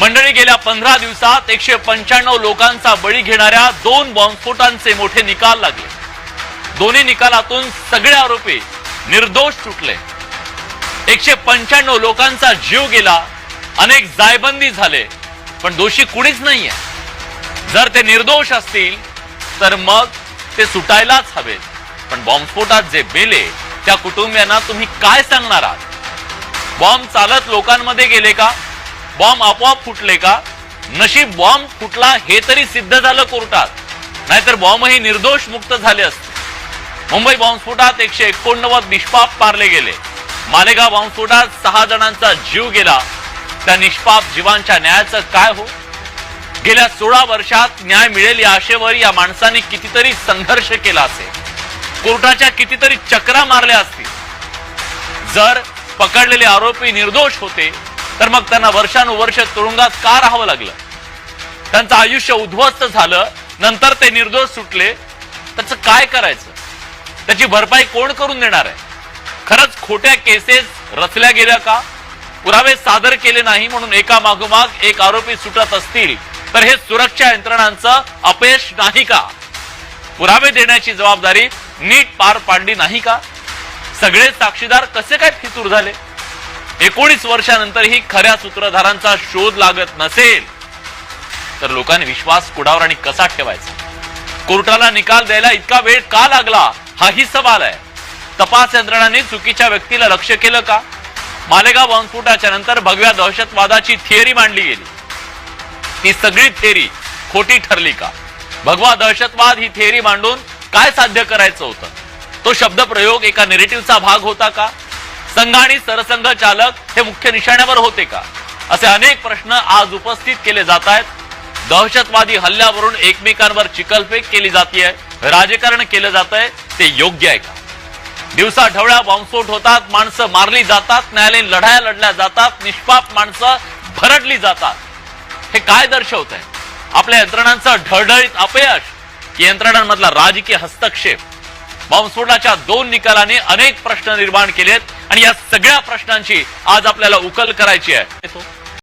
मंडळी गेल्या पंधरा दिवसात एकशे पंच्याण्णव लोकांचा बळी घेणाऱ्या दोन बॉम्बस्फोटांचे मोठे निकाल लागले. दोन्ही निकालातून सगळे आरोपी निर्दोष सुटले. एकशे पंच्याण्णव लोकांचा जीव गेला अनेक जायबंदी झाले पण दोषी कुणीच नाहीये. जर ते निर्दोष असतील तर मग ते सुटायलाच हवेत. पण बॉम्बस्फोटात जे बेले त्या कुटुंबियांना तुम्ही काय सांगणार आहात? बॉम्ब चालत लोकांमध्ये गेले का? बॉम्ब आपोआप फुटले का? नशीब बॉम्ब फुटला हे तरी सिद्ध झालं कोर्टात. नाहीतर बॉम्बही निर्दोष मुक्त झाले असते. मुंबई बॉम्बस्फोटात एकशे एकोणनव्वद निष्पाप मारले गेले. मालेगाव बॉम्बस्फोटात सहा जणांचा जीव गेला. त्या निष्पाप जीवांच्या न्यायाचं काय हो? गेल्या सोळा वर्षात न्याय मिळेल या आशेवर या माणसाने कितीतरी संघर्ष केला असेल. कोर्टाच्या कितीतरी चक्रा मारल्या असतील. जर पकडलेले आरोपी निर्दोष होते तर मग त्यांना वर्षानुवर्ष तुरुंगात का राहावं लागलं? त्यांचं आयुष्य उद्ध्वस्त झालं नंतर ते निर्दोष सुटले. त्याचं काय करायचं? त्याची भरपाई कोण करून देणार आहे? खरंच खोट्या केसेस रचल्या गेल्या का? पुरावे सादर केले नाही म्हणून एका मागोमाग एक आरोपी सुटत असतील तर हे सुरक्षा यंत्रणांचं अपयश नाही का? पुरावे देण्याची जबाबदारी नीट पार पाडली नाही का? सगळे साक्षीदार कसे काय फितूर झाले? एकोणीस वर्षानंतरही खऱ्या सूत्रधारांचा शोध लागत नसेल. तर लोकांनी विश्वास कुडावर आणि कसा ठेवायचा? कोर्टाला निकाल द्यायला इतका वेळ का लागला? हाही सवाल आहे. तपास यंत्रणांनी चुकीच्या व्यक्तीला लक्ष केलं का? मालेगाव बॉम्बस्फोटाच्या नंतर भगव्या दहशतवादाची थिअरी मांडली गेली. ती सगळी थेरी खोटी ठरली का? भगवा दहशतवाद ही थेरी मांडून काय साध्य करायचं होतं? तो शब्द प्रयोग एका नेरेटिव्हचा भाग होता का? संघ आणि सरसंघ चालक हे मुख्य निशाण्यावर होते का? असे अनेक प्रश्न आज उपस्थित केले जात आहेत. दहशतवादी हल्ल्यावरून एकमेकांवर चिकलफेक केली जाते राजकारण केलं जात आहे ते योग्य आहे का? दिवसा ढवळ्या बॉम्बस्फोट होतात माणसं मारली जातात न्यायालयीन लढाया लढल्या जातात निष्पाप माणसं भरडली जातात. हे काय दर्शवत आहे आपल्या यंत्रणांचं ढळढळीत अपयश की यंत्रणांमधला राजकीय हस्तक्षेप. बॉम्बस्फोटाच्या दोन निकालाने अनेक प्रश्न निर्माण केलेत आणि या सगळ्या प्रश्नांची आज आपल्याला उकल करायची आहे.